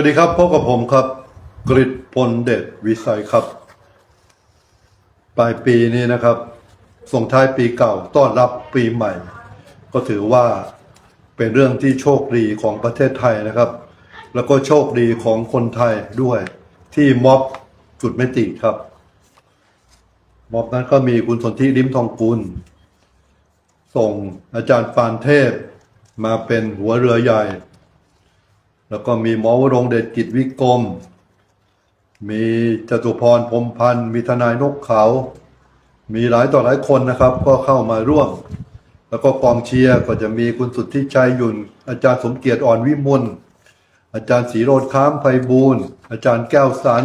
สวัสดีครับพบกับผมครับ กริตพลเดชวิสัยครับ ปลายปีนี้นะครับ ส่งท้ายปีเก่าต้อนรับปีใหม่ ก็ถือว่าเป็นเรื่องที่โชคดีของประเทศไทยนะครับ แล้วก็โชคดีของคนไทยด้วยที่ม็อบจุดไม่ติดครับ ม็อบนั้นก็มีคุณสนธิริมทองกุล ส่งอาจารย์ปานเทพมาเป็นหัวเรือใหญ่ แล้วก็มีหมอวรงเดชกิจวิกรม มีจตุพรพรมพันธ์ มีทนายนกเขา มีหลายต่อหลายคนนะครับ ก็เข้ามาร่วม แล้วก็กองเชียร์ก็จะมีคุณสุทธิชัยยุนอาจารย์สมเกียรติอ่อนวิมลอาจารย์ศรีโรดค้ามไพบูลย์อาจารย์แก้วสัน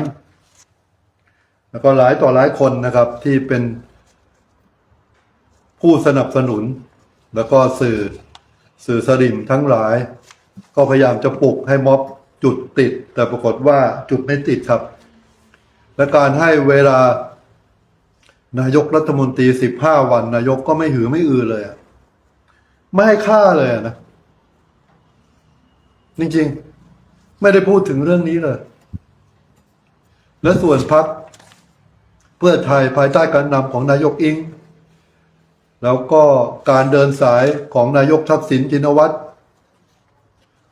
แล้วก็หลายต่อหลายคนนะครับที่เป็นผู้สนับสนุน แล้วก็สื่อสื่อสลิมทั้งหลาย ก็พยายามจะปลุกให้ม็อบจุดติด แต่ปรากฏว่าจุดไม่ติดครับ และการให้เวลานายกรัฐมนตรีสิบห้าวัน นายกก็ไม่หือไม่อือเลยไม่ให้ค่าเลยนะจริงๆ ไม่ได้พูดถึงเรื่องนี้เลย และส่วนพักเพื่อไทยภายใต้การนำของนายกอิง แล้วก็การเดินสายของนายกทักษิณชินวัตร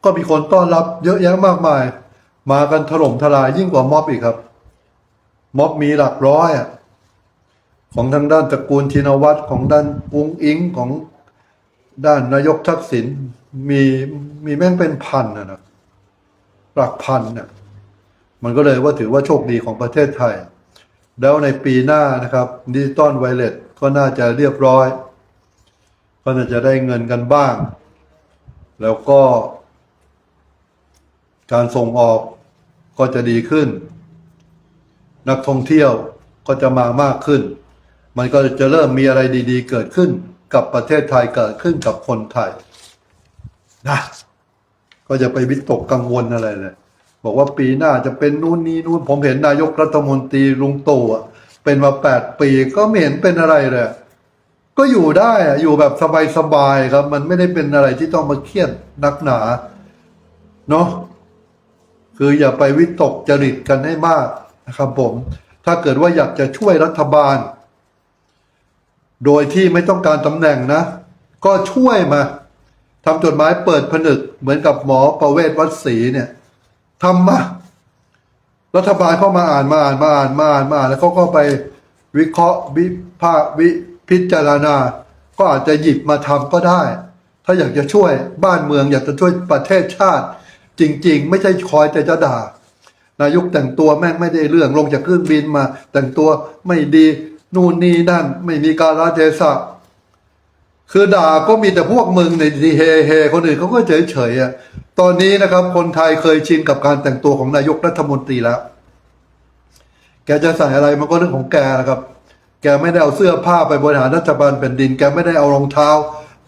ก็มีคนต้อนรับเยอะแยะมากมาย มากันถล่มทลายยิ่งกว่าม็อบอีกครับ ม็อบมีหลักร้อยอะของทางด้านตระกูลชินวัตรของด้านอุ้งอิงของด้านนายกทักษิณมีมีแม่งเป็นพันนะนะหลักพันน่ะมันก็เลยว่าถือว่าโชคดีของประเทศไทย แล้วในปีหน้านะครับดิจิตอลไวเลสก็น่าจะเรียบร้อย ก็น่าจะได้เงินกันบ้าง แล้วก็ การส่งออกก็จะดีขึ้น นักท่องเที่ยวก็จะมามากขึ้น มันก็จะเริ่มมีอะไรดี ๆ เกิดขึ้นกับประเทศไทยเกิดขึ้นกับคนไทยนะก็จะไปวิตกกังวลอะไรเลยบอกว่าปีหน้าจะเป็นนู่นนี่นู่นผมเห็นนายกรัฐมนตรีลุงตู่อะเป็นมาแปดปีก็ไม่เห็นเป็นอะไรเลยก็อยู่ได้อะอยู่แบบสบายๆครับ มันไม่ได้เป็นอะไรที่ต้องมาเครียดนักหนา เนาะ คืออย่าไปวิตกจริตกันให้มากนะครับผม ถ้าเกิดว่าอยากจะช่วยรัฐบาล โดยที่ไม่ต้องการตำแหน่งนะ ก็ช่วยมาทำจดหมายเปิดผนึก เหมือนกับหมอประเวศวัดศรีเนี่ยทำมารัฐบาลเข้ามาอ่านมาอ่านมาอ่านมาอ่านมาอ่านแล้วเขาก็ไปวิเคราะห์วิพากษ์วิพิจารณา ก็อาจจะหยิบมาทำก็ได้ ถ้าอยากจะช่วยบ้านเมืองอยากจะช่วยประเทศชาติ จริง ๆ ไม่ใช่คอยแต่จะด่า นายกแต่งตัวแม่งไม่ได้เรื่องลงจากเครื่องบินมา แต่งตัวไม่ดีนู่นนี่นั่น ไม่มีการละเทศะคือด่าก็มีแต่พวกมึงในดีเฮเฮคนอื่นเขาก็เฉยเฉยๆอะตอนนี้นะครับ คนไทยเคยชินกับการแต่งตัวของนายกรัฐมนตรีแล้ว แกจะใส่อะไรมันก็เรื่องของแกนะครับ แกไม่ได้เอาเสื้อผ้าไปบริหารราชการแผ่นดิน แกไม่ได้เอารองเท้า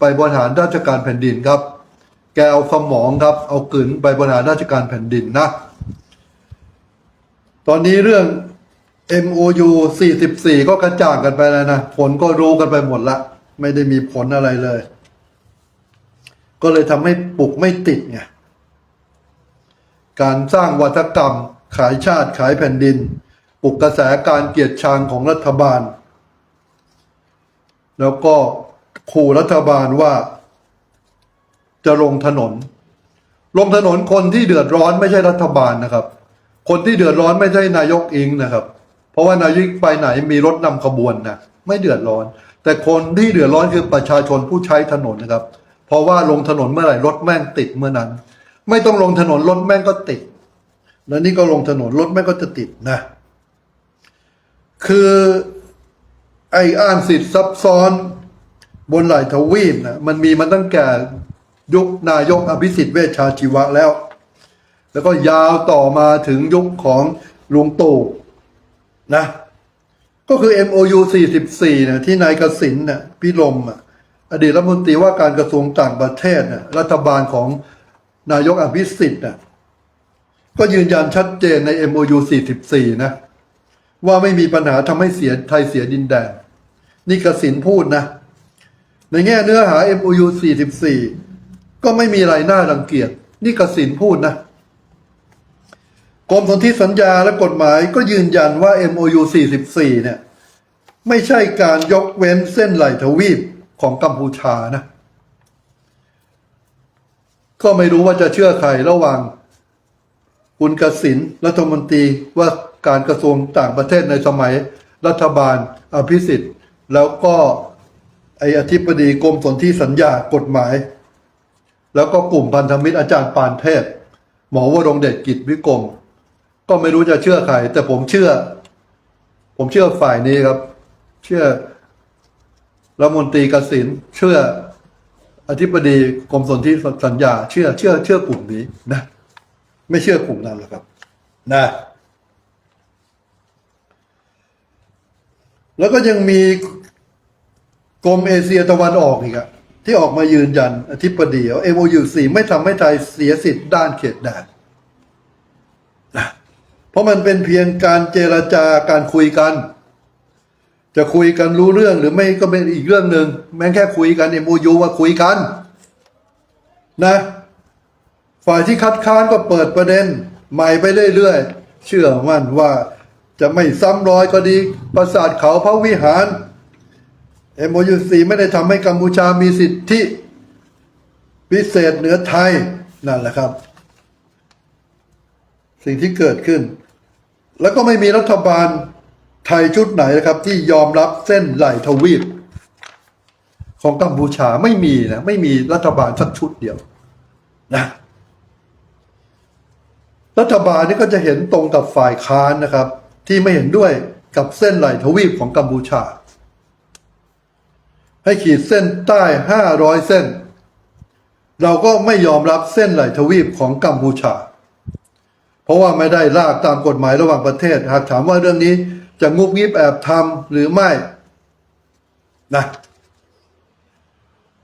ไปบริหารราชการแผ่นดินครับ แกเอาสมองครับ เอากลืนไปบริหารราชการแผ่นดินนะ ตอนนี้เรื่อง MOU 44 ก็กระจ่างกันไปแล้วนะ ผลก็รู้กันไปหมดละ ไม่ได้มีผลอะไรเลย ก็เลยทำให้ปลุกไม่ติดไง การสร้างวัฒกรรม ขายชาติขายแผ่นดิน ปลุกกระแสการเกลียดชังของรัฐบาล แล้วก็ขู่รัฐบาลว่า จะลงถนน ลงถนนคนที่เดือดร้อนไม่ใช่รัฐบาลนะครับ คนที่เดือดร้อนไม่ใช่นายกอิงนะครับ เพราะว่านายกไปไหนมีรถนำขบวนนะไม่เดือดร้อน แต่คนที่เดือดร้อนคือประชาชนผู้ใช้ถนนนะครับ เพราะว่าลงถนนเมื่อไหร่รถแม่งติดเมื่อนั้น ไม่ต้องลงถนนรถแม่งก็ติด แล้วนี่ก็ลงถนนรถแม่งก็จะติดนะ คือไอ้อ้างสิทธิ์ซับซ้อนบนหลายทวีปนะมันมีมาตั้งแต่ ยุคนายกอภิสิทธิ์เวชชาชีวะแล้ว แล้วก็ยาวต่อมาถึงยุคของลุงตู่นะ ก็คือ MOU 44เนี่ยที่นายกสินเนี่ยพิรมอะอดีตรัฐมนตรีว่าการกระทรวงต่างประเทศน่ะรัฐบาลของนายกอภิสิทธิ์น่ะก็ยืนยันชัดเจนใน MOU 44 นะ ว่าไม่มีปัญหาทำให้เสียไทยเสียดินแดน นี่กสินพูดนะ ในแง่เนื้อหา MOU 44 ก็ไม่มีอะไรน่ารังเกียจนี่กสินพูดนะกรมสนธิสัญญาและกฎหมายก็ยืนยันว่า MOU 44 เนี่ย ไม่ใช่การยกเว้นเส้นไหลทวีปของกัมพูชานะ ก็ไม่รู้ว่าจะเชื่อใครระหว่าง คุณกสินรัฐมนตรีว่าการกระทรวงต่างประเทศในสมัยรัฐบาลอภิสิทธิ์ แล้วก็ไออธิบดีกรมสนธิสัญญากฎหมาย แล้วก็กลุ่มพันธมิตรอาจารย์ปานเทพ หมอวรงเดชกิจวิกรมก็ไม่รู้จะเชื่อใคร แต่ผมเชื่อ ผมเชื่อฝ่ายนี้ครับ เชื่อรัฐมนตรีกสินเชื่ออธิบดีกรมสนธิสัญญา เชื่อ เชื่อ เชื่อกลุ่มนี้นะ ไม่เชื่อกลุ่มนั้นหรอกครับ นะ แล้วก็ยังมีกรมเอเชียตะวันออกอีกอะ ที่ออกมายืนยันอธิบดีว่า MOU 4 ไม่ทำให้ไทยเสียสิทธิ์ด้านเขตแดนนะเพราะมันเป็นเพียงการเจรจาการคุยกัน จะคุยกันรู้เรื่องหรือไม่ก็เป็นอีกเรื่องหนึ่งแม้แค่คุยกัน MOU ว่าคุยกันนะฝ่ายที่คัดค้านก็เปิดประเด็น ใหม่ไปเรื่อยๆ เชื่อมั่นว่าจะไม่ซ้ำรอยก็ดี ปราสาทเขาพระวิหาร MOU 4ไม่ได้ทำให้กัมพูชามีสิทธิพิเศษเหนือไทยนั่นแหละครับ สิ่งที่เกิดขึ้น แล้วก็ไม่มีรัฐบาลไทยชุดไหนนะครับ ที่ยอมรับเส้นไหลทวีป ของกัมพูชาไม่มีนะไม่มีรัฐบาลสักชุดเดียวนะรัฐบาลนี่ก็จะเห็นตรงกับฝ่ายค้านนะครับ ที่ไม่เห็นด้วยกับเส้นไหลทวีปของกัมพูชา ให้ขีดเส้นใต้ห้าร้อยเส้น เราก็ไม่ยอมรับเส้นไหลทวีปของกัมพูชา เพราะว่าไม่ได้ลากตามกฎหมายระหว่างประเทศ หากถามว่าเรื่องนี้จะงุบงิบแอบทำหรือไม่นะ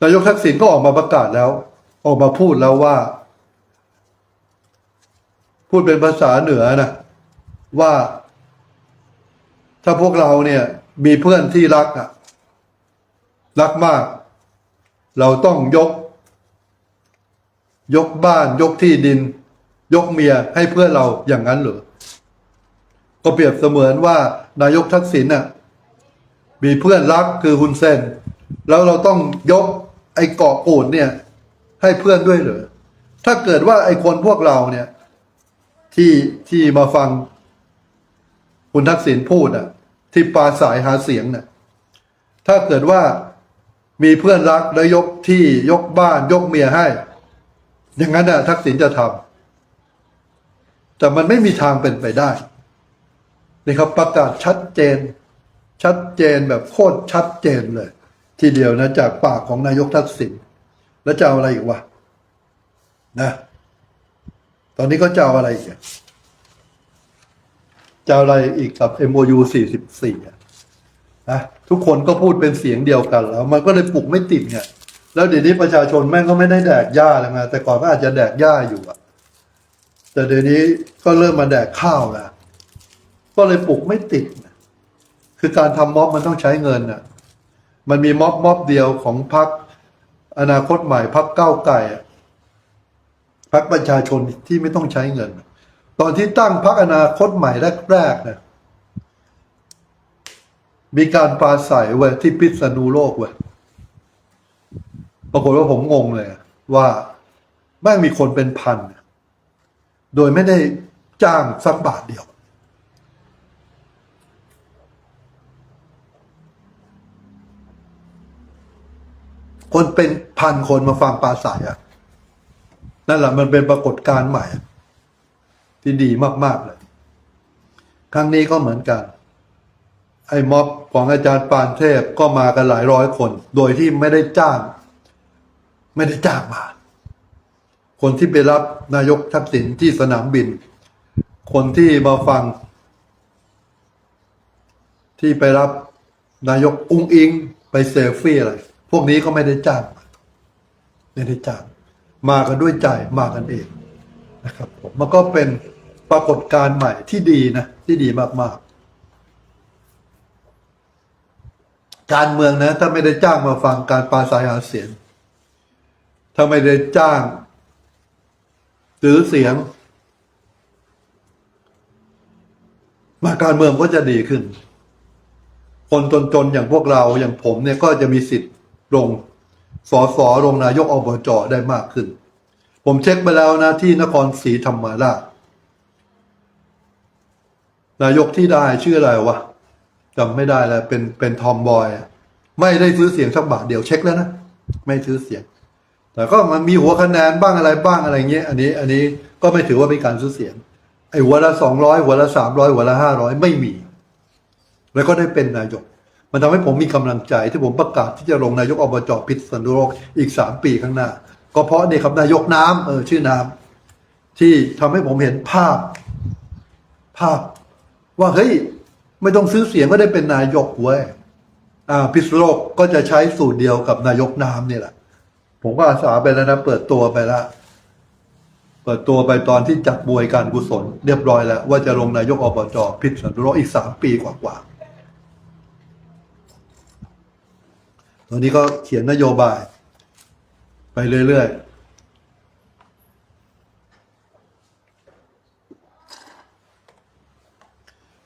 นายกทักษิณก็ออกมาประกาศแล้ว ออกมาพูดแล้วว่า พูดเป็นภาษาเหนือนะว่าถ้าพวกเราเนี่ยมีเพื่อนที่รักอะ รักมาก เราต้องยก ยกบ้าน ยกที่ดิน ยกเมียให้เพื่อเราอย่างนั้นหรือก็เปรียบเสมือนว่านายกทักษิณน่ะมีเพื่อนรักคือฮุนเซน แล้วเราต้องยกไอ้เกาะกูดเนี่ย ให้เพื่อนด้วยเหรอถ้าเกิดว่าไอ้คนพวกเราเนี่ย ที่ที่มาฟังคุณทักษิณพูดอะ ที่ปาสายหาเสียงน่ะถ้าเกิดว่า มีเพื่อนรักแล้วยกที่ยกบ้านยกเมียให้ อย่างนั้นน่ะทักษิณจะทำแต่มันไม่มีทางเป็นไปได้นี่ครับประกาศชัดเจน ชัดเจนแบบโคตรชัดเจนเลย ทีเดียวนะจากปากของนายกทักษิณแล้วจะเอาอะไรอีกวะนะ ตอนนี้ก็จะเอาอะไรอีกจะเอาอะไรอีกกับ MOU 44อะ นะทุกคนก็พูดเป็นเสียงเดียวกันแล้ว มันก็เลยปลุกไม่ติดไงแล้วเดี๋ยวนี้ประชาชนแม่งก็ไม่ได้แดกหญ้าแล้วไงแต่ก่อนก็อาจจะแดกหญ้าอยู่อะแต่เดี๋ยวนี้ก็เริ่มมาแดกข้าวแล้วก็เลยปลุกไม่ติด คือการทำม็อบมันต้องใช้เงินน่ะมันมีม็อบม็อบเดียวของพรรคอนาคตใหม่พรรคก้าวไก่อะพรรคประชาชนที่ไม่ต้องใช้เงิน ตอนที่ตั้งพรรคอนาคตใหม่แรกๆนะ มีการปราศัยเว้ยที่พิษณุโลกเว้ยปรากฏว่าผมงงเลย ว่าแม่งมีคนเป็นพัน โดยไม่ได้จ้างสักบาทเดียว คนเป็นพันคนมาฟังปราศัยอะนั่นแหละมันเป็นปรากฏการณ์ใหม่ ที่ดีมาก ๆ เลย ครั้งนี้ก็เหมือนกัน ไอ้ม็อบของอาจารย์ปานเทพก็มากันหลายร้อยคน โดยที่ไม่ได้จ้าง ไม่ได้จ้างมา คนที่ไปรับนายกทักษิณที่สนามบิน คนที่มาฟัง ที่ไปรับนายกอุ้งอิง ไปเซลฟี่อะไร พวกนี้ก็ไม่ได้จ้างไม่ได้จ้าง มากันด้วยใจมากันเองนะครับ ผมมันก็เป็นปรากฏการณ์ใหม่ที่ดีนะ ที่ดีมากๆ การเมืองนะ ถ้าไม่ได้จ้างมาฟังการปราศัยหาเสียง ถ้าไม่ได้จ้างซื้อเสียง มาการเมืองก็จะดีขึ้น คนจนๆอย่างพวกเราอย่างผมเนี่ยก็จะมีสิทธิ์ลงสอสอลงนายกอบจได้มากขึ้น ผมเช็คไปแล้วนะที่นครศรีธรรมราชนายกที่ได้ชื่ออะไรวะ จำไม่ได้แล้วเป็นเป็นทอมบอยไม่ได้ซื้อเสียงสักบาทเดี๋ยวเช็คแล้วนะไม่ซื้อเสียง แต่ก็มันมีหัวคะแนนบ้างอะไรบ้างอะไรเงี้ยอันนี้อันนี้ก็ไม่ถือว่าเป็นการซื้อเสียงไอ้หัวละสองร้อยหัวละสามร้อยหัวละห้าร้อยไม่มี แล้วก็ได้เป็นนายก มันทำให้ผมมีกำลังใจที่ผมประกาศที่จะลงนายกอบจพิษณุโลกอีกสามปีข้างหน้า ก็เพราะนี่ครับนายกน้ำเออชื่อน้ำที่ทำให้ผมเห็นภาพ ภาพ ว่าเฮ้ย ไม่ต้องซื้อเสียงก็ได้เป็นนายกเว้ยอ่าพิษโลกก็จะใช้สูตรเดียวกับนายกน้ำนี่แหละ ผมก็อาสาไปแล้วนะ เปิดตัวไปแล้วเปิดตัวไปตอนที่จัดบวยการกุศล เรียบร้อยแล้ว ว่าจะลงนายกอบจพิษณุโลกอีกสามปีกว่าๆตอนนี้ก็เขียนนโยบาย ไปเรื่อยๆ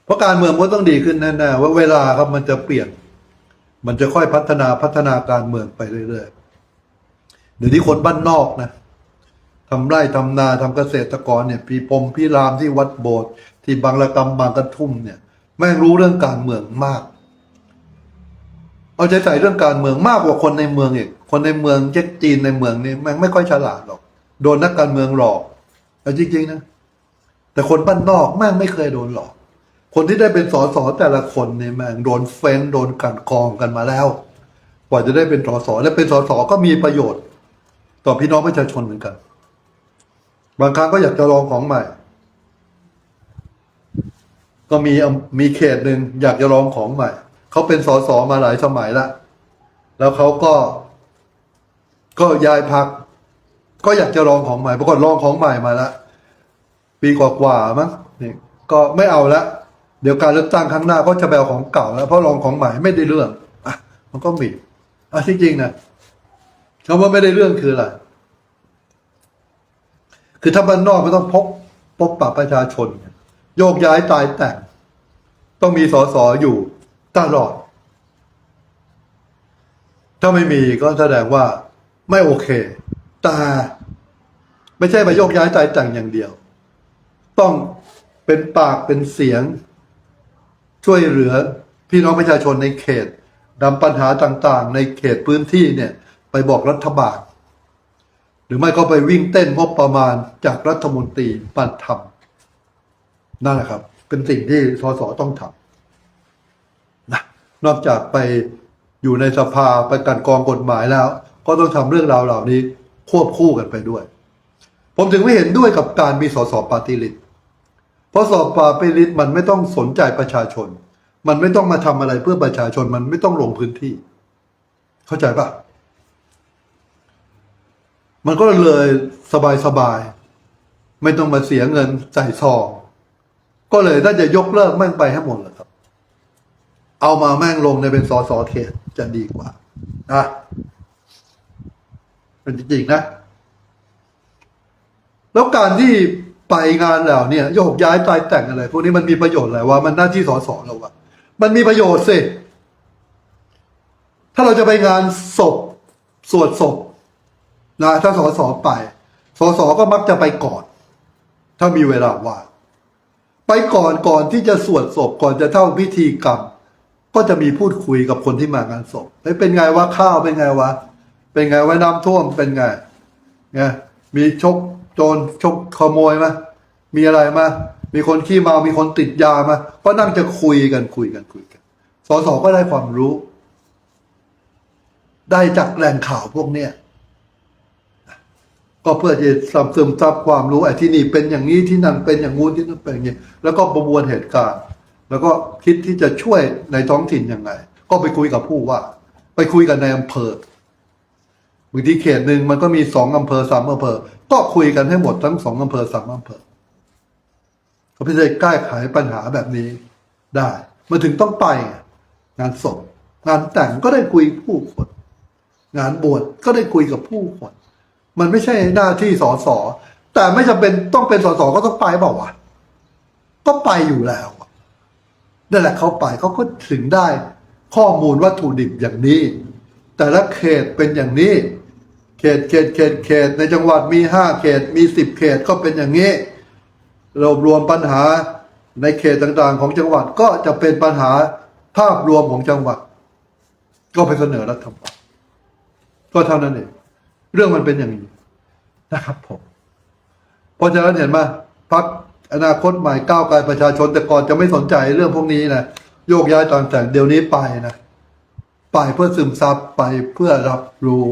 เพราะการเมืองมันต้องดีขึ้นแน่ๆว่าเวลาครับมันจะเปลี่ยน มันจะค่อยพัฒนาพัฒนาการเมืองไปเรื่อยๆเดี๋ยวนี้คนบ้านนอกนะทำไร่ทำนาทำเกษตรกรเนี่ยพี่พรมพี่รามที่วัดโบสถ์ที่บางระกำบางกระทุ่มเนี่ยแม่งรู้เรื่องการเมืองมาก เอาใจใส่เรื่องการเมืองมากกว่าคนในเมืองอีกคนในเมืองเจ็ดจีนในเมืองนี่แม่งไม่ค่อยฉลาดหรอก โดนนักการเมืองหลอกเอาจริงๆนะแต่คนบ้านนอกแม่งไม่เคยโดนหลอก คนที่ได้เป็นสสแต่ละคนเนี่ยแม่งโดนเฟ้นโดนกันกองกันมาแล้ว กว่าจะได้เป็นสสและเป็นสสก็มีประโยชน์ ต่อพี่น้องประชาชนเหมือนกัน บางครั้งก็อยากจะลองของใหม่ ก็มีมีเขตหนึ่งอยากจะลองของใหม่เขาเป็นสสมาหลายสมัยละแล้วเขาก็ ก็ย้ายพักก็อยากจะลองของใหม่ปรากฏลองของใหม่มาละปีกว่าๆมั้งนี่ก็ไม่เอาละ เดี๋ยวการเลือกตั้งครั้งหน้าก็จะแบวของเก่าแล้วเพราะลองของใหม่ไม่ได้เรื่องอะมันก็มีอะที่จริงนะคำว่าไม่ได้เรื่องคืออะไรคือถ้าบ้านนอกไม่ต้องพบพบปะประชาชน โยกย้ายตายแต่ง ต้องมีสอสออยู่ตลอด ถ้าไม่มีก็แสดงว่าไม่โอเค แต่ไม่ใช่มาโยกย้ายตายแต่งอย่างเดียว ต้องเป็นปากเป็นเสียง ช่วยเหลือพี่น้องประชาชนในเขตนำปัญหาต่างๆ ในเขตพื้นที่เนี่ยไปบอกรัฐบาล หรือไม่ก็ไปวิ่งเต้นงบประมาณจากรัฐมนตรีปันทำนั่นแหละครับ เป็นสิ่งที่สสต้องทำนะนอกจากไปอยู่ในสภาไปกันกองกฎหมายแล้ว ก็ต้องทำเรื่องราวเหล่านี้ควบคู่กันไปด้วย ผมถึงไม่เห็นด้วยกับการมีสสปาร์ตี้ลิสต์ เพราะสอบปาร์ตี้ลิตมันไม่ต้องสนใจประชาชน มันไม่ต้องมาทำอะไรเพื่อประชาชน มันไม่ต้องลงพื้นที่ เข้าใจปะมันก็เลยสบายสบายๆไม่ต้องมาเสียเงินใส่ซอง ก็เลยถ้าจะยกเลิกแม่งไปให้หมดเลยครับ เอามาแม่งลงในเป็นสอสอเขตจะดีกว่านะเป็นจริงๆนะ แล้วการที่ ไปงานเหล่าเนี่ยโยกย้ายตายแต่งอะไรพวกนี้มันมีประโยชน์อะไรวะมันหน้าที่สอสอเราวะมันมีประโยชน์สิถ้าเราจะไปงานศพสวดศพนะถ้าสสไปสสก็มักจะไปก่อน ถ้ามีเวลาว่างไปก่อนก่อนที่จะสวดศพก่อนจะเท่าพิธีกรรม ก็จะมีพูดคุยกับคนที่มางานศพเป็นไงวะข้าวเป็นไงวะเป็นไงวะน้ำท่วมเป็นไงไงมีชก โจรชกขโมยไหมมีอะไรมามีคนขี้เมา มีคนติดยามาก็นั่งจะคุยกันคุยกันคุยกัน สสก็ได้ความรู้ ได้จากแหล่งข่าวพวกเนี้ยก็เพื่อจะซึมซึมซับความรู้ไอ้ที่นี่เป็นอย่างนี้ที่นั่นเป็นอย่างงู้นที่นั่นเป็นอย่างนี้แล้วก็ประมวลเหตุการณ์ แล้วก็คิดที่จะช่วยในท้องถิ่นยังไง ก็ไปคุยกับผู้ว่า ไปคุยกับในอำเภอบางทีเขตหนึ่งมันก็มีสองอำเภอสามอำเภอ ก็คุยกันให้หมดทั้งสองอำเภอสามอำเภอก็เพื่อจะแก้ไขปัญหาแบบนี้ได้มันถึงต้องไป งานศพงานแต่งก็ได้คุยผู้คน งานบวชก็ได้คุยกับผู้คน มันไม่ใช่หน้าที่สอสอแต่ไม่จำเป็นต้องเป็นสอสอก็ต้องไปเปล่าวะก็ไปอยู่แล้วนั่นแหละเขาไปเขาก็ถึงได้ข้อมูลวัตถุดิบอย่างนี้ แต่ละเขตเป็นอย่างนี้ เขตเขตเขตเขตในจังหวัดมีห้าเขตมีสิบเขตก็เป็นอย่างนี้รวบรวมปัญหาในเขตต่างๆ ของจังหวัดก็จะเป็นปัญหาภาพรวมของจังหวัด ก็ไปเสนอรัฐบาลก็เท่านั้นเองเรื่องมันเป็นอย่างนี้นะครับผมเพราะฉะนั้นเห็นไหมพักอนาคตใหม่ก้าวไกลประชาชนแต่ก่อนจะไม่สนใจเรื่องพวกนี้นะโยกย้ายตอนแต่งเดี๋ยวนี้ไปนะ ไปเพื่อซึมซับไปเพื่อรับรู้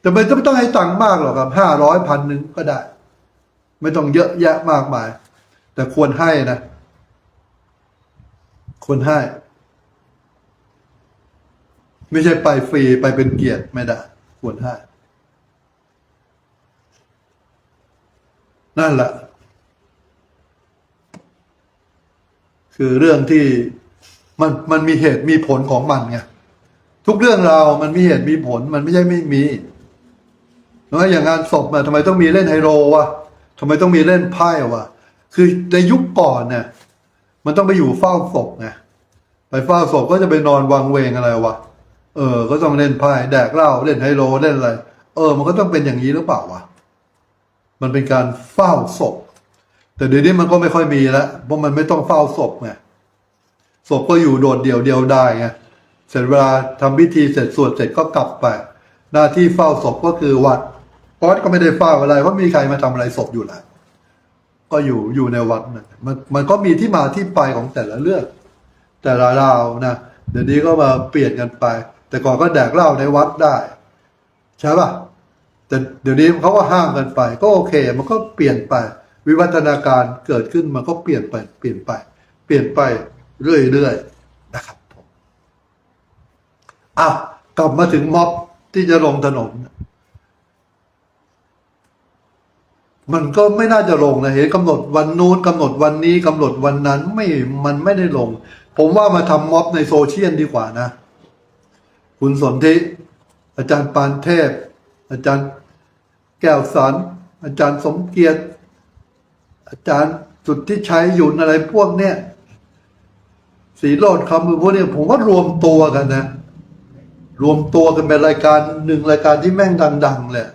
แต่ไม่ต้องให้ตังค์มากหรอกครับห้าร้อยพันหนึ่งก็ได้ ไม่ต้องเยอะแยะมากมาย แต่ควรให้นะ ควรให้ ไม่ใช่ไปฟรีไปเป็นเกียรติไม่ได้ ควรให้ นั่นแหละ คือเรื่องที่มันมันมีเหตุมีผลของมันไงทุกเรื่องราวมันมีเหตุมีผลมันไม่ใช่ไม่มี แล้วอย่างงานศพอะทำไมต้องมีเล่นไฮโลวะทำไมต้องมีเล่นไพ่วะคือในยุคก่อนเนี่ยมันต้องไปอยู่เฝ้าศพไงไปเฝ้าศพก็จะไปนอนวังเวงอะไรวะเออ ก็ต้องเล่นไพ่แดกเหล้าเล่นไฮโลเล่นอะไร เออ มันก็ต้องเป็นอย่างนี้หรือเปล่าวะมันเป็นการเฝ้าศพ แต่เดี๋ยวนี้มันก็ไม่ค่อยมีแล้วเพราะมันไม่ต้องเฝ้าศพไงศพก็อยู่โดดเดี่ยวเดียวได้ไงเสร็จเวลาทำพิธีเสร็จสวดเสร็จก็กลับไป หน้าที่เฝ้าศพก็คือวัด วัดก็ไม่ได้เฝ้าอะไรเพราะมีใครมาทำอะไรศพอยู่แล้วก็อยู่อยู่ในวัดนะมันมันก็มีที่มาที่ไปของแต่ละเรื่อง แต่ละราวนะเดี๋ยวนี้ก็มาเปลี่ยนกันไป แต่ก่อนก็แดกเหล้าในวัดได้ ใช่ป่ะแต่เดี๋ยวนี้เขาก็ห้ามกันไป ก็โอเค มันก็เปลี่ยนไป วิวัฒนาการเกิดขึ้นมันก็เปลี่ยนไป เปลี่ยนไป เปลี่ยนไปเรื่อยๆนะครับผมอ้าวกลับมาถึงม็อบที่จะลงถนน มันก็ไม่น่าจะลงนะเห็นกำหนดวันนู้นกำหนดวันนี้กำหนดวันนั้นไม่มันไม่ได้ลง ผมว่ามาทำม็อบในโซเชียลดีกว่านะ คุณสนธิอาจารย์ปานเทพ อาจารย์แก้วสันอาจารย์สมเกียรติ อาจารย์สุดที่ใช้ยุนอะไรพวกเนี้ยสีโรดคำมือพวกเนี้ยผมว่ารวมตัวกันนะ รวมตัวกันเป็นรายการหนึ่งรายการที่แม่งดังๆเลย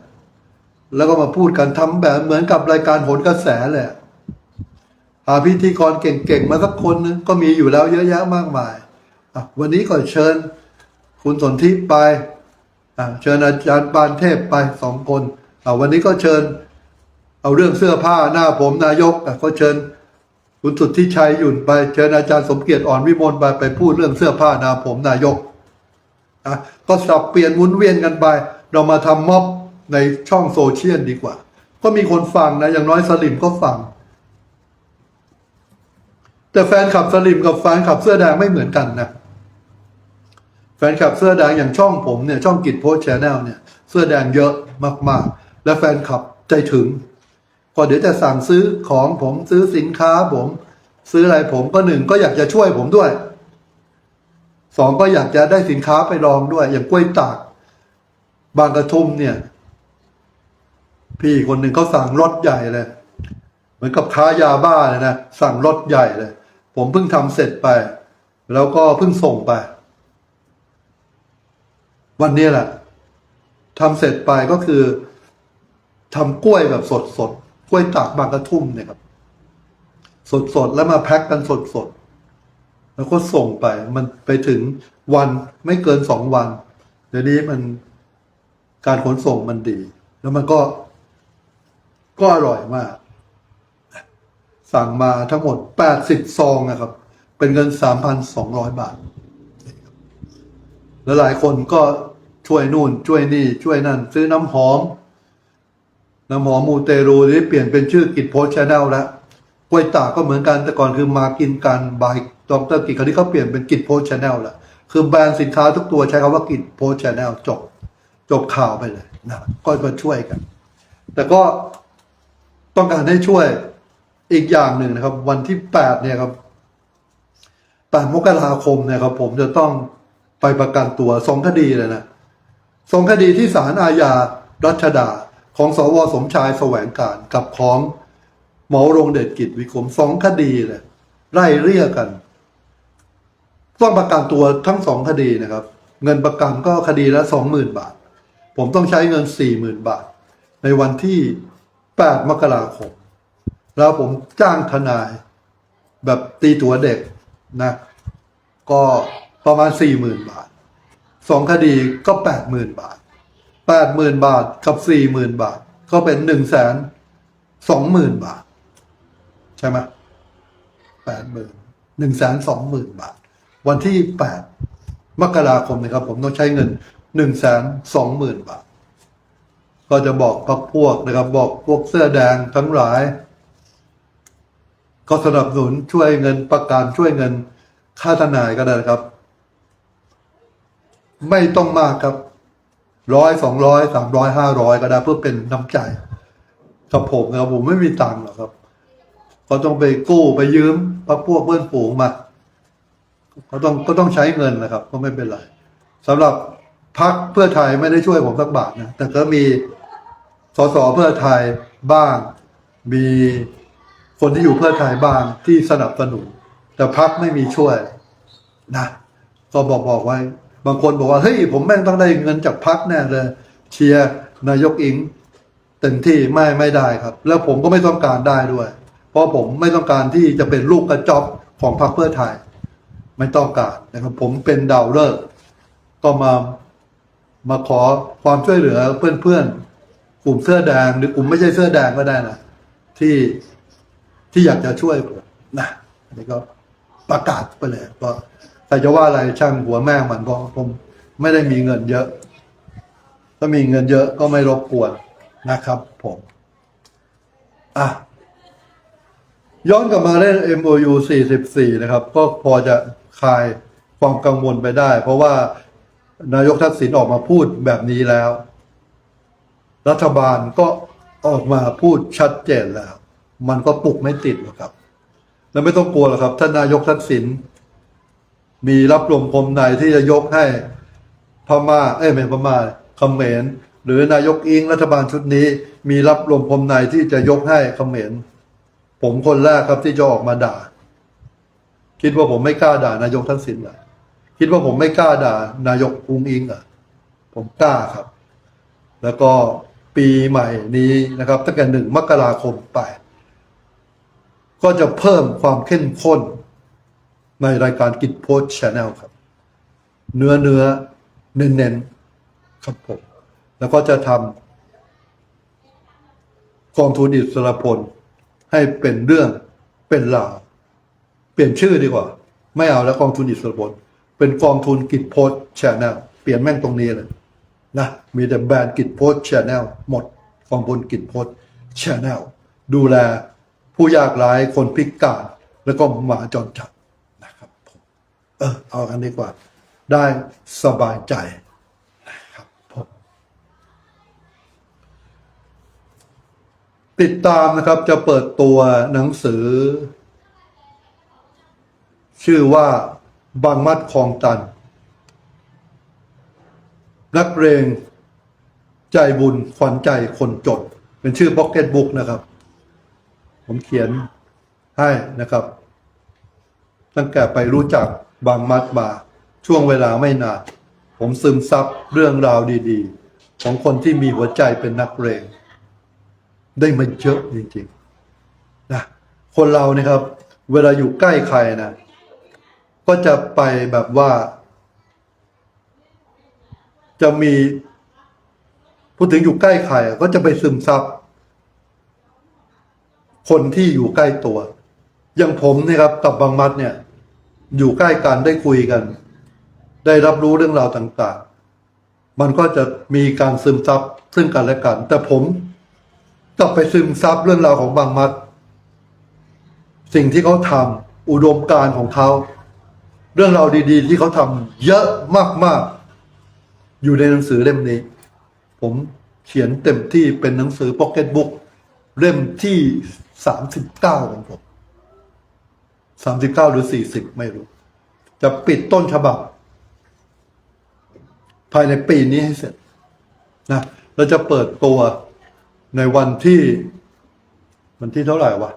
แล้วก็มาพูดกันทำแบบเหมือนกับรายการโหนกระแสเลยหาพิธีกรเก่งๆ มาสักคนนึงก็มีอยู่แล้วเยอะแยะมากมายวันนี้ก็เชิญ คุณสนธิไปเชิญอาจารย์ปานเทพไปสองคนวันนี้ก็เชิญ เอาเรื่องเสื้อผ้าหน้าผมนายกก็เชิญ คุณสุทธิชัยหยุ่นไปเชิญอาจารย์สมเกียรติอ่อนวิมลไปไปพูดเรื่องเสื้อผ้าหน้าผมนายกอะก็สับเปลี่ยนหมุนเวียนกันไป เรามาทำม็อบ ในช่องโซเชียลดีกว่า ก็มีคนฟังนะ อย่างน้อยสลิมก็ฟัง แต่แฟนขับสลิมกับแฟนขับเสื้อแดงไม่เหมือนกันนะแฟนคลับเสื้อแดงอย่างช่องผมเนี่ยช่องกิจโพสแชนแนลเนี่ย เสื้อแดงเยอะมากๆ และแฟนคลับใจถึง พอเดี๋ยวจะสั่งซื้อของผมซื้อสินค้าผม ซื้ออะไรผมก็หนึ่งก็อยากจะช่วยผมด้วยสองก็อยากจะได้สินค้าไปลองด้วย อย่างกล้วยตาก บางกระทุ่มเนี่ย พี่คนหนึ่งเขาสั่งรถใหญ่เลย เหมือนกับค้ายาบ้าเลยนะสั่งรถใหญ่เลย ผมเพิ่งทำเสร็จไป แล้วก็เพิ่งส่งไป วันนี้แหละทำเสร็จไปก็คือทำกล้วยแบบสดสดกล้วยตากบางกระทุ่มเนี่ยครับ สดสดแล้วมาแพ็คกันสดสดแล้วก็ส่งไป มันไปถึงวันไม่เกินสองวัน เดี๋ยวนี้มันการขนส่งมันดี แล้วมันก็ ก็อร่อยมาก สั่งมาทั้งหมดแปดสิบซองนะครับ เป็นเงินสามพันสองร้อยบาท แล้วหลายคนก็ช่วยนู่น ช่วยนี่ ช่วยนั่น ซื้อน้ำหอม น้ำหอมมูเตรูนี่เปลี่ยนเป็นชื่อกิจโพสชแนลแล้วกล้วยตากก็เหมือนกันแต่ก่อนคือมากินกันบายดรกิจคราวนี้เขาเปลี่ยนเป็นกิจโพสชแนลแล้วคือแบรนด์สินค้าทุกตัวใช้คำว่ากิจโพสชแนลจบ จบข่าวไปเลยนะก็มาช่วยกัน แต่ก็ ต้องการให้ช่วยอีกอย่างหนึ่งนะครับ วันที่แปดเนี่ยครับแปดมกราคมเนี่ยครับ ผมจะต้องไปประกันตัวสองคดีเลยนะสองคดีที่ศาลอาญารัชดาของสวสมชายแสวงการกับของหมอรงเดชกิจวิคมสองคดีเลยไล่เรียกกัน ต้องประกันตัวทั้งสองคดีนะครับ เงินประกันก็คดีละสองหมื่นบาท ผมต้องใช้เงินสี่หมื่นบาท ในวันที่ แปดมกราคม แล้วผมจ้างทนาย แบบตีตัวเด็กนะ ก็ประมาณสี่หมื่นบาทสองคดีก็แปดหมื่นบาทแปดหมื่นบาทกับสี่หมื่นบาท ก็เป็นหนึ่งแสนสองหมื่นบาท ใช่ไหมแปดหมื่นหนึ่งแสนสองหมื่นบาท วันที่แปดมกราคมนะครับ ผมต้องใช้เงินหนึ่งแสนสองหมื่นบาท ก็จะบอกพักพวกนะครับ บอกพวกเสื้อแดงทั้งหลาย ก็สนับสนุนช่วยเงินประกันช่วยเงินค่าทนายก็ได้นะครับ ไม่ต้องมากครับร้อยสองร้อยสามร้อยห้าร้อยก็ได้เพื่อเป็นน้ำใจกับผมนะครับผมไม่มีตังค์หรอกครับ ก็ต้องไปกู้ไปยืมพักพวกเพื่อนฝูงมาก็ต้องก็ต้องใช้เงินนะครับ ก็ไม่เป็นไรสำหรับ พักเพื่อไทยไม่ได้ช่วยผมสักบาทนะแต่ก็มีสสเพื่อไทยบ้าง มีคนที่อยู่เพื่อไทยบ้างที่สนับสนุน แต่พักไม่มีช่วยนะก็บอกบอกไว้ บางคนบอกว่าเฮ้ยผมแม่งต้องได้เงินจากพักแน่เลย เชียร์นายกอิงเต็มที่ไม่ไม่ได้ครับ แล้วผมก็ไม่ต้องการได้ด้วย เพราะผมไม่ต้องการที่จะเป็นลูกกระจอกของพรรคเพื่อไทย ไม่ต้องการนะครับผมเป็นดาวฤกษ์ก็มา มาขอความช่วยเหลือเพื่อนๆกลุ่มเสื้อแดงหรือกลุ่มไม่ใช่เสื้อแดงก็ได้นะที่ที่อยากจะช่วยผมนะอันนี้ก็ประกาศไปเลยเพราะใครจะว่าอะไรช่างหัวแม่งมันเพราะผมไม่ได้มีเงินเยอะ ถ้ามีเงินเยอะก็ไม่รบกวนนะครับ ผมอะย้อนกลับมาเล่น MOU 44 นะครับ ก็พอจะคลายความกังวลไปได้ เพราะว่า นายกทักษิณออกมาพูดแบบนี้แล้ว รัฐบาลก็ออกมาพูดชัดเจนแล้ว มันก็ปลุกไม่ติดหรอกครับ แล้วไม่ต้องกลัวหรอกครับท่านนายกทักษิณมีรับรวมพรมในที่จะยกให้พม่าเอ้ยไม่พม่าเขมรหรือนายกอิงรัฐบาลชุดนี้ มีรับรวมพรมในที่จะยกให้เขมรผมคนแรกครับที่จะออกมาด่า คิดว่าผมไม่กล้าด่านายกทักษิณเหรอ คิดว่าผมไม่กล้าด่านายกอุงอิงเหรอผมกล้าครับ แล้วก็ปีใหม่นี้นะครับ ตั้งแต่หนึ่งมกราคมไป ก็จะเพิ่มความเข้มข้น ในรายการกิจโพสชาแนลครับ เนื้อเนื้อเน้นเน้นครับผม แล้วก็จะทำกองทุนอิสระพล ให้เป็นเรื่องเป็นราว เปลี่ยนชื่อดีกว่า ไม่เอาแล้วกองทุนอิสระพล เป็นกองทุนกิจโพสชแนลเปลี่ยนแม่งตรงนี้เลยนะมีแต่แบรนด์กิจโพสชแนลหมดกองทุนกิจโพสชแนลดูแลผู้ยากไร้คนพิการ แล้วก็หมาจรจัดนะครับผมเออเอากันดีกว่า ได้สบายใจนะครับผมติดตามนะครับจะเปิดตัวหนังสือ ชื่อว่า บางมัดคลองตัน นักเรงใจบุญขวัญใจคนจนเป็นชื่อพ็อกเก็ตบุ๊กนะครับ ผมเขียนให้นะครับ ตั้งแต่ไปรู้จักบางมัดมา ช่วงเวลาไม่นาน ผมซึมซับเรื่องราวดีๆ ของคนที่มีหัวใจเป็นนักเรงได้มาเยอะจริงๆนะคนเราเนี่ยครับ เวลาอยู่ใกล้ใครนะ ก็จะไปแบบว่า จะมี พูดถึงอยู่ใกล้ใครก็จะไปซึมซับคนที่อยู่ใกล้ตัว อย่างผมนี่ครับกับบางมัดเนี่ย อยู่ใกล้กันได้คุยกัน ได้รับรู้เรื่องราวต่าง ๆ มันก็จะมีการซึมซับซึ่งกันและกัน แต่ผมกลับไปซึมซับเรื่องราวของบางมัด สิ่งที่เขาทำอุดมการของเขา เรื่องราวดีๆ ที่เขาทำเยอะมากๆ อยู่ในหนังสือเล่มนี้ ผมเขียนเต็มที่เป็นหนังสือพ็อกเก็ตบุ๊กเล่มที่สามสิบเก้าของผมสามสิบเก้าหรือสี่สิบไม่รู้ จะปิดต้นฉบับ ภายในปีนี้ให้เสร็จนะเราจะเปิดตัวในวันที่ วันที่เท่าไหร่วะ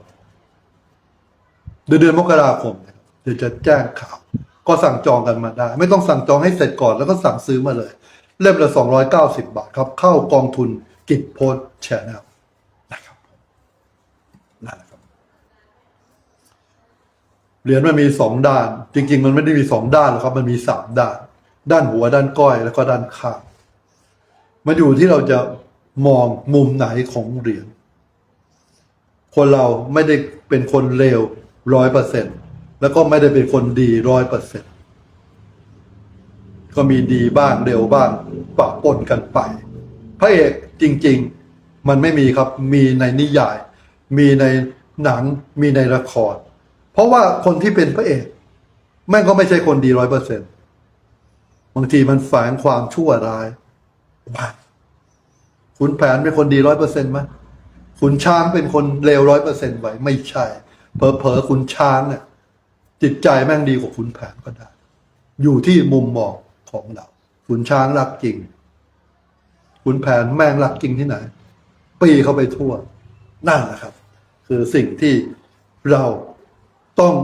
เดือนเดือนมกราคมเดี๋ยวจะแจ้งข่าว ก็สั่งจองกันมาได้ ไม่ต้องสั่งจองให้เสร็จก่อนแล้วก็สั่งซื้อมาเลย เล่มละ290 บาทครับ เข้ากองทุนกิจโพสแชนแนลนะครับนั่นแหละครับเหรียญมันมีสองด้าน จริง ๆ มันไม่ได้มีสองด้านหรอกครับ มันมีสามด้าน ด้านหัวด้านก้อยแล้วก็ด้านข้างมันอยู่ที่เราจะมองมุมไหนของเหรียญคนเราไม่ได้เป็นคนเลวร้อยเปอร์เซ็นต์ แล้วก็ไม่ได้เป็นคนดีร้อยเปอร์เซ็นต์ก็มีดีบ้างเร็วบ้างปะปนกันไป พระเอกจริง ๆ มันไม่มีครับ มีในนิยาย มีในหนัง มีในละคร เพราะว่าคนที่เป็นพระเอก แม่งก็ไม่ใช่คนดีร้อยเปอร์เซ็นต์บางทีมันแฝงความชั่วร้ายว้ายขุนแผนเป็นคนดีร้อยเปอร์เซ็นต์ไหมขุนช้างเป็นคนเลวร้อยเปอร์เซ็นต์ไว้ไม่ใช่ เผลอๆขุนช้างเนี่ย จิตใจแม่งดีกว่าขุนแผนก็ได้ อยู่ที่มุมมองของเราขุนช้างรักจริงขุนแผนแม่งรักจริงที่ไหน ปีเข้าไปทั่วนั่นแหละครับ คือสิ่งที่เราต้อง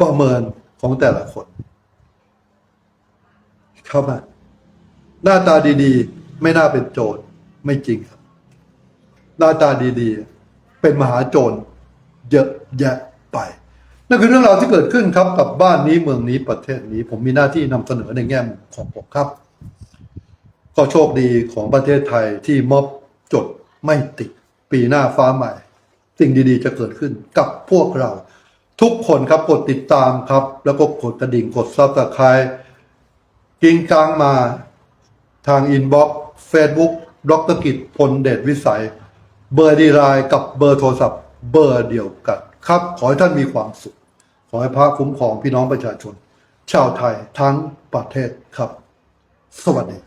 ประเมินของแต่ละคน เข้ามา หน้าตาดีๆ ไม่น่าเป็นโจรไม่จริงครับ หน้าตาดีๆ เป็นมหาโจรเยอะแยะไป นั่นคือเรื่องราวที่เกิดขึ้นครับกับบ้านนี้เมืองนี้ประเทศนี้ ผมมีหน้าที่นำเสนอในแง่มุมของผมครับ ก็โชคดีของประเทศไทยที่ม็อบจดไม่ติดปีหน้าฟ้าใหม่ สิ่งดีๆ จะเกิดขึ้นกับพวกเรา ทุกคนครับกดติดตามครับ แล้วก็กดกระดิ่งกดซับสไครต์กิ้งกลางมาทางอินบ็อกซ์เฟซบุ๊กดรกิจพลเดชวิสัย เบอร์ดีไลน์กับเบอร์โทรศัพท์เบอร์เดียวกันครับ ขอให้ท่านมีความสุข อให้พระคุ้มครองพี่น้องประชาชน ชาวไทยทั้งประเทศครับ สวัสดี